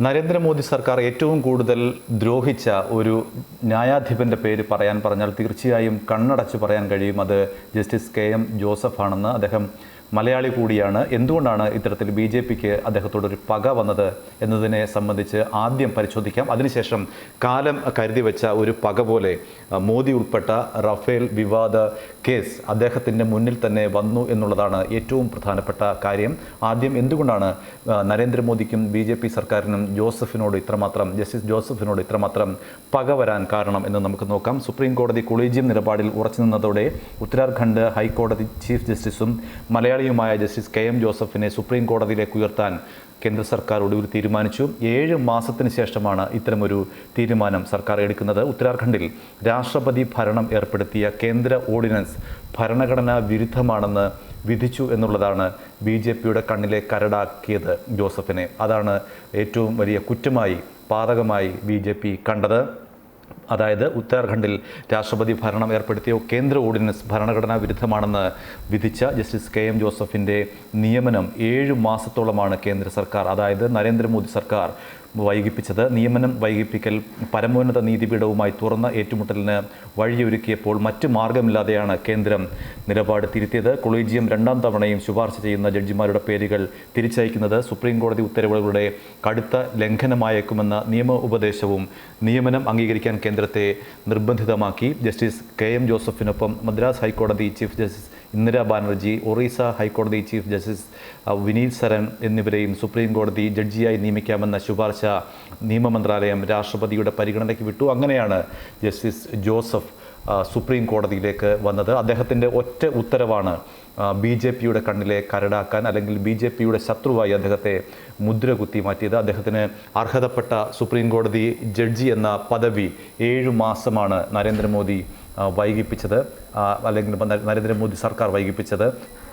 നരേന്ദ്രമോദി സർക്കാർ ഏറ്റവും കൂടുതൽ ദ്രോഹിച്ച ഒരു ന്യായാധിപന്റെ പേര് പറയാൻ പറഞ്ഞാൽ തീർച്ചയായും കണ്ണടച്ച് പറയാൻ കഴിയും. അത് ജസ്റ്റിസ് കെ എം ജോസഫ് ആണെന്ന് അദ്ദേഹം മലയാളി കൂടിയാണ്. എന്തുകൊണ്ടാണ് ഇത്തരത്തിൽ ബി ജെ പിക്ക് അദ്ദേഹത്തോടൊരു പക വന്നത് എന്നതിനെ സംബന്ധിച്ച് ആദ്യം പരിശോധിക്കാം. അതിനുശേഷം കാലം കരുതി വെച്ച ഒരു പക പോലെ മോദി ഉൾപ്പെട്ട റഫേൽ വിവാദ കേസ് അദ്ദേഹത്തിന്റെ മുന്നിൽ തന്നെ വന്നു എന്നുള്ളതാണ് ഏറ്റവും പ്രധാനപ്പെട്ട കാര്യം. ആദ്യം എന്തുകൊണ്ടാണ് നരേന്ദ്രമോദിക്കും ബി ജെ പി സർക്കാരിനും ജോസഫിനോട് ഇത്രമാത്രം ജസ്റ്റിസ് ജോസഫിനോട് ഇത്രമാത്രം പക വരാൻ കാരണം എന്ന് നമുക്ക് നോക്കാം. സുപ്രീം കോടതി കൊളീജിയം നിലപാടിൽ ഉറച്ചു നിന്നതോടെ ഉത്തരാഖണ്ഡ് ഹൈക്കോടതി ചീഫ് ജസ്റ്റിസും മലയാളിയുമായ ജസ്റ്റിസ് കെ എം ജോസഫിനെ സുപ്രീം കോടതിയിലേക്ക് ഉയർത്താൻ കേന്ദ്ര സർക്കാർ ഒടുവിൽ തീരുമാനിച്ചു. ഏഴ് മാസത്തിന് ശേഷമാണ് ഇത്തരമൊരു തീരുമാനം സർക്കാർ എടുക്കുന്നത്. ഉത്തരാഖണ്ഡിൽ രാഷ്ട്രപതി ഭരണം ഏർപ്പെടുത്തിയ കേന്ദ്ര ഓർഡിനൻസ് ഭരണഘടനാ വിരുദ്ധമാണെന്ന് വിധിച്ചു എന്നുള്ളതാണ് ബി ജെ പിയുടെ കണ്ണിലെ കരടാക്കിയത് ജോസഫിനെ. അതാണ് ഏറ്റവും വലിയ കുറ്റമായി പാതകമായി ബി കണ്ടത്. അതായത് ഉത്തരാഖണ്ഡിൽ രാഷ്ട്രപതി ഭരണം ഏർപ്പെടുത്തിയ കേന്ദ്ര ഓർഡിനൻസ് ഭരണഘടനാ വിരുദ്ധമാണെന്ന് വിധിച്ച ജസ്റ്റിസ് കെ എം ജോസഫിന്റെ നിയമനം ഏഴ് മാസത്തോളമാണ് കേന്ദ്ര സർക്കാർ അതായത് നരേന്ദ്രമോദി സർക്കാർ വൈകിപ്പിച്ചത്. നിയമനം വൈകിപ്പിക്കൽ പരമോന്നത നീതിപീഠവുമായി തുറന്ന ഏറ്റുമുട്ടലിന് വഴിയൊരുക്കിയപ്പോൾ മറ്റു മാർഗമില്ലാതെയാണ് കേന്ദ്രം നിലപാട് തിരുത്തിയത്. കൊളീജിയം രണ്ടാം തവണയും ശുപാർശ ചെയ്യുന്ന ജഡ്ജിമാരുടെ പേരുകൾ തിരിച്ചയക്കുന്നത് സുപ്രീം കോടതി ഉത്തരവുകളുടെ കടുത്ത ലംഘനമായേക്കുമെന്ന നിയമ ഉപദേശവും നിയമനം അംഗീകരിക്കാൻ കേന്ദ്രത്തെ നിർബന്ധിതമാക്കി. ജസ്റ്റിസ് കെ എം ജോസഫിനൊപ്പം മദ്രാസ് ഹൈക്കോടതി ചീഫ് ജസ്റ്റിസ് ഇന്ദിരാ ബാനർജി ഒറീസ ഹൈക്കോടതി ചീഫ് ജസ്റ്റിസ് വിനീത് സരൺ എന്നിവരെയും സുപ്രീം കോടതി ജഡ്ജിയായി നിയമിക്കാമെന്ന ശുപാർശ നിയമമന്ത്രാലയം രാഷ്ട്രപതിയുടെ പരിഗണനയ്ക്ക് വിട്ടു. അങ്ങനെയാണ് ജസ്റ്റിസ് ജോസഫ് സുപ്രീം കോടതിയിലേക്ക് വന്നത്. അദ്ദേഹത്തിന്റെ ഒറ്റ ഉത്തരവാണ് ബി ജെ പിയുടെ കണ്ണിലെ കരടാക്കാൻ അല്ലെങ്കിൽ ബി ജെ പിയുടെ ശത്രുവായി അദ്ദേഹത്തെ മുദ്ര കുത്തി മാറ്റിയത്. അദ്ദേഹത്തിന് അർഹതപ്പെട്ട സുപ്രീം കോടതി ജഡ്ജി എന്ന പദവി ഏഴു മാസമാണ് നരേന്ദ്രമോദി വൈകിപ്പിച്ചത്. അല്ലെങ്കിൽ നരേന്ദ്രമോദി സർക്കാർ വൈകിപ്പിച്ചത്.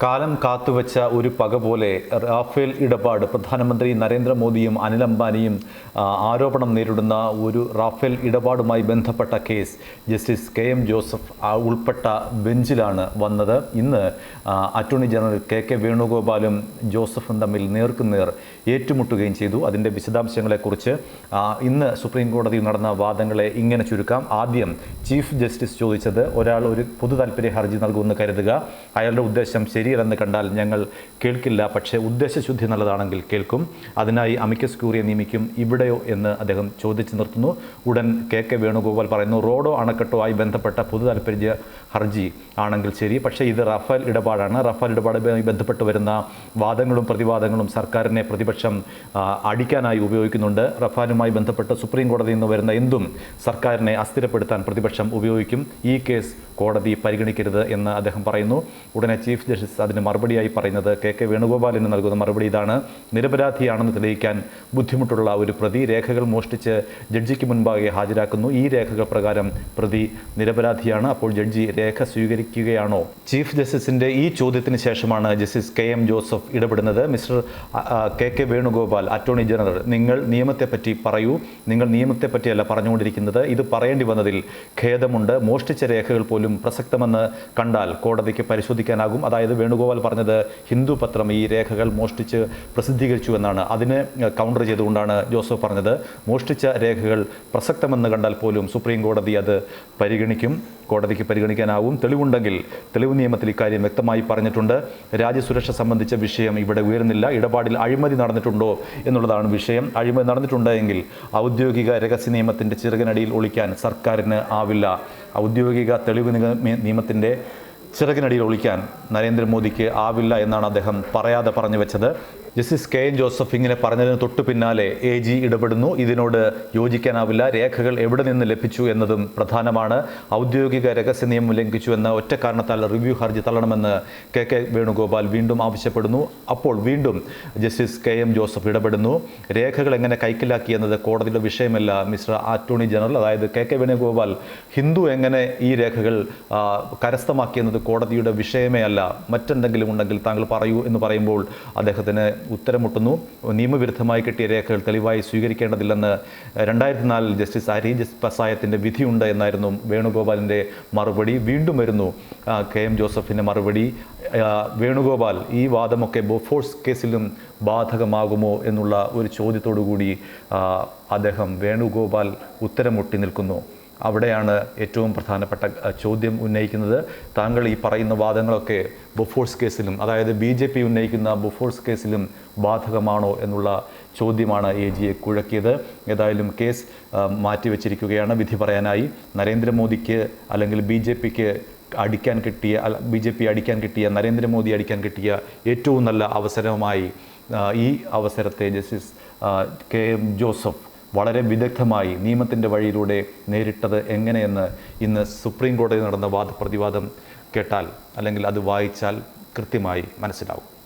കാലം കാത്തുവെച്ച ഒരു പക പോലെ റാഫേൽ ഇടപാട് പ്രധാനമന്ത്രി നരേന്ദ്രമോദിയും അനിൽ അംബാനിയും ആരോപണം നേരിടുന്ന ഒരു റാഫേൽ ഇടപാടുമായി ബന്ധപ്പെട്ട case justice K M Joseph ഉൾപ്പെട്ട ബെഞ്ചിലാണ് വന്നത്. ഇന്ന് അറ്റോർണി ജനറൽ കെ കെ വേണുഗോപാലും ജോസഫും തമ്മിൽ നേർക്കുനേർ ഏറ്റുമുട്ടുകയും ചെയ്തു. അതിന്റെ വിശദാംശങ്ങളെക്കുറിച്ച് ഇന്ന് സുപ്രീം കോടതിയിൽ നടന്ന വാദങ്ങളെ ഇങ്ങനെ ചുരുക്കാം. ആദ്യം ചീഫ് ജസ്റ്റിസ് ചോദിച്ചത് ഒരാൾ ഒരു പൊതു താല്പര്യ ഹർജി നൽകുമെന്ന് കരുതുക. അയാളുടെ ഉദ്ദേശം ശരിയല്ലെന്ന് കണ്ടാൽ ഞങ്ങൾ കേൾക്കില്ല. പക്ഷേ ഉദ്ദേശശുദ്ധി നല്ലതാണെങ്കിൽ കേൾക്കും. അതിനായി അമിക്കസ് ക്യൂറിയെ നിയമിക്കും. ഇവിടെയോ? എന്ന് അദ്ദേഹം ചോദിച്ചു നിർത്തുന്നു. ഉടൻ കെ കെ വേണുഗോപാൽ പറയുന്നു റോഡോ അണക്കെട്ടോ ആയി ബന്ധപ്പെട്ട പൊതു താല്പര്യ ഹർജി ആണെങ്കിൽ ശരി. പക്ഷേ ഇത് റഫാൽ ഇടപാടാണ് റഫാൽ ഇടപാടുമായി ബന്ധപ്പെട്ട് വരുന്ന വാദങ്ങളും പ്രതിവാദങ്ങളും സർക്കാരിനെ പ്രതിപക്ഷം അടിക്കാനായി ഉപയോഗിക്കുന്നുണ്ട്. റഫാലുമായി ബന്ധപ്പെട്ട് സുപ്രീം കോടതിയിൽ നിന്ന് വരുന്ന എന്തും സർക്കാരിനെ അസ്ഥിരപ്പെടുത്താൻ പ്രതിപക്ഷം ഉപയോഗിക്കും. ഈ കേസ് കോടതി പരിഗണിക്കരുത് എന്ന് അദ്ദേഹം പറയുന്നു. ഉടനെ ചീഫ് ജസ്റ്റിസ് അതിന് മറുപടിയായി പറയുന്നത് കെ കെ വേണുഗോപാലിന് നൽകുന്ന മറുപടി ഇതാണ്. നിരപരാധിയാണെന്ന് തെളിയിക്കാൻ ബുദ്ധിമുട്ടുള്ള ഒരു പ്രതി രേഖകൾ മോഷ്ടിച്ച് ജഡ്ജിക്ക് മുൻപാകെ ഹാജരാക്കുന്നു. ഈ രേഖകൾ പ്രകാരം പ്രതി നിരപരാധിയാണ്. അപ്പോൾ ജഡ്ജി രേഖ സ്വീകരിക്കുകയാണോ? ചീഫ് ജസ്റ്റിസിന്റെ ഈ ചോദ്യത്തിന് ശേഷമാണ് ജസ്റ്റിസ് കെ എം ജോസഫ് ഇടപെടുന്നത്. Mister K K Venugopal attorney general നിങ്ങൾ നിയമത്തെപ്പറ്റി പറയൂ. നിങ്ങൾ നിയമത്തെപ്പറ്റിയല്ല പറഞ്ഞുകൊണ്ടിരിക്കുന്നത്. ഇത് പറയേണ്ടി വന്നതിൽ ഖേദമുണ്ട്. മോഷ്ടിച്ച രേഖകൾ പോലും പ്രസക്തമെന്ന് കണ്ടാൽ കോടതിക്ക് പരിശോധിക്കാനാകും. അതായത് വേണുഗോപാൽ പറഞ്ഞത് ഹിന്ദു പത്രം ഈ രേഖകൾ മോഷ്ടിച്ച് പ്രസിദ്ധീകരിച്ചു എന്നാണ്. അതിന് കൗണ്ടർ ചെയ്തുകൊണ്ടാണ് ജോസഫ് പറഞ്ഞത്. മോഷ്ടിച്ച രേഖകൾ പ്രസക്തമെന്ന് കണ്ടാൽ പോലും സുപ്രീം കോടതി അത് പരിഗണിക്കും. കോടതിക്ക് പരിഗണിക്കാനാവും. തെളിവുണ്ടെങ്കിൽ തെളിവ് നിയമത്തിൽ ഇക്കാര്യം വ്യക്തമായി പറഞ്ഞിട്ടുണ്ട്. രാജ്യസുരക്ഷ സംബന്ധിച്ച വിഷയം ഇവിടെ ഉയരുന്നില്ല. ഇടപാടിൽ അഴിമതി നടന്നിട്ടുണ്ടോ എന്നുള്ളതാണ് വിഷയം. അഴിമതി നടന്നിട്ടുണ്ടെങ്കിൽ ഔദ്യോഗിക രഹസ്യ നിയമത്തിന്റെ ചിറകിനടിയിൽ ഒളിക്കാൻ സർക്കാരിന് ആവില്ല. ഔദ്യോഗിക തെളിവ് നിയമത്തിന്റെ ചിറകിനടിയിൽ ഒളിക്കാൻ നരേന്ദ്രമോദിക്ക് ആവില്ല എന്നാണ് അദ്ദേഹം പറയാതെ പറഞ്ഞു വെച്ചത്. Justice K. എൻ ജോസഫ് ഇങ്ങനെ പറഞ്ഞതിന് തൊട്ടു പിന്നാലെ എ ജി ഇടപെടുന്നു. ഇതിനോട് യോജിക്കാനാവില്ല. രേഖകൾ എവിടെ നിന്ന് ലഭിച്ചു എന്നതും പ്രധാനമാണ്. ഔദ്യോഗിക രഹസ്യ നിയമം ലംഘിച്ചു എന്ന ഒറ്റ കാരണത്താൽ റിവ്യൂ ഹർജി തള്ളണമെന്ന് കെ. കെ. വേണുഗോപാൽ വീണ്ടും ആവശ്യപ്പെടുന്നു. അപ്പോൾ വീണ്ടും ജസ്റ്റിസ് കെ. എം. ജോസഫ് ഇടപെടുന്നു. രേഖകൾ എങ്ങനെ കൈക്കലാക്കി എന്നത് കോടതിയുടെ വിഷയമല്ല മിസ്റ്റർ അറ്റോർണി ജനറൽ. അതായത് കെ. കെ. വേണുഗോപാൽ ഹിന്ദു എങ്ങനെ ഈ രേഖകൾ കരസ്ഥമാക്കിയെന്നത് കോടതിയുടെ വിഷയമേ അല്ല. മറ്റെന്തെങ്കിലും ഉണ്ടെങ്കിൽ താങ്കൾ പറയൂ എന്ന് പറയുമ്പോൾ അദ്ദേഹത്തിന് ഉത്തരമുട്ടുന്നു. നിയമവിരുദ്ധമായി കിട്ടിയ രേഖകൾ തെളിവായി സ്വീകരിക്കേണ്ടതില്ലെന്ന് രണ്ടായിരത്തി നാലിൽ ജസ്റ്റിസ് അരീജ് പസായത്തിന്റെ വിധിയുണ്ട് എന്നായിരുന്നു വേണുഗോപാലിന്റെ മറുപടി. വീണ്ടും വരുന്നു കെ എം ജോസഫിന്റെ മറുപടി. വേണുഗോപാൽ ഈ വാദമൊക്കെ ബോഫോഴ്സ് കേസിലും ബാധകമാകുമോ എന്നുള്ള ഒരു ചോദ്യത്തോടു കൂടി അദ്ദേഹം വേണുഗോപാൽ ഉത്തരമുട്ടി നിൽക്കുന്നു. അവിടെയാണ് ഏറ്റവും പ്രധാനപ്പെട്ട ചോദ്യം ഉന്നയിക്കുന്നത്. താങ്കൾ ഈ പറയുന്ന വാദങ്ങളൊക്കെ ബൊഫോഴ്സ് കേസിലും അതായത് ബി ജെ പി ഉന്നയിക്കുന്ന ബൊഫോഴ്സ് കേസിലും ബാധകമാണോ എന്നുള്ള ചോദ്യമാണ് എ ജിയെ കുഴക്കിയത്. ഏതായാലും കേസ് മാറ്റിവെച്ചിരിക്കുകയാണ്. വിധി പറയാനായി നരേന്ദ്രമോദിക്ക് അല്ലെങ്കിൽ ബി ജെ പിക്ക് അടിക്കാൻ കിട്ടിയ ബി ജെ പി അടിക്കാൻ കിട്ടിയ നരേന്ദ്രമോദി അടിക്കാൻ കിട്ടിയ ഏറ്റവും നല്ല അവസരമായി ഈ അവസരത്തെ ജസ്റ്റിസ് കെ എം ജോസഫ് വളരെ വിദഗ്ധമായി നിയമത്തിന്റെ വഴിയിലൂടെ നേരിട്ടത് എങ്ങനെയെന്ന് ഇന്ന് സുപ്രീം കോടതി നടന്ന വാദപ്രതിവാദം കേട്ടാൽ അല്ലെങ്കിൽ അത് വായിച്ചാൽ കൃത്യമായി മനസ്സിലാവും.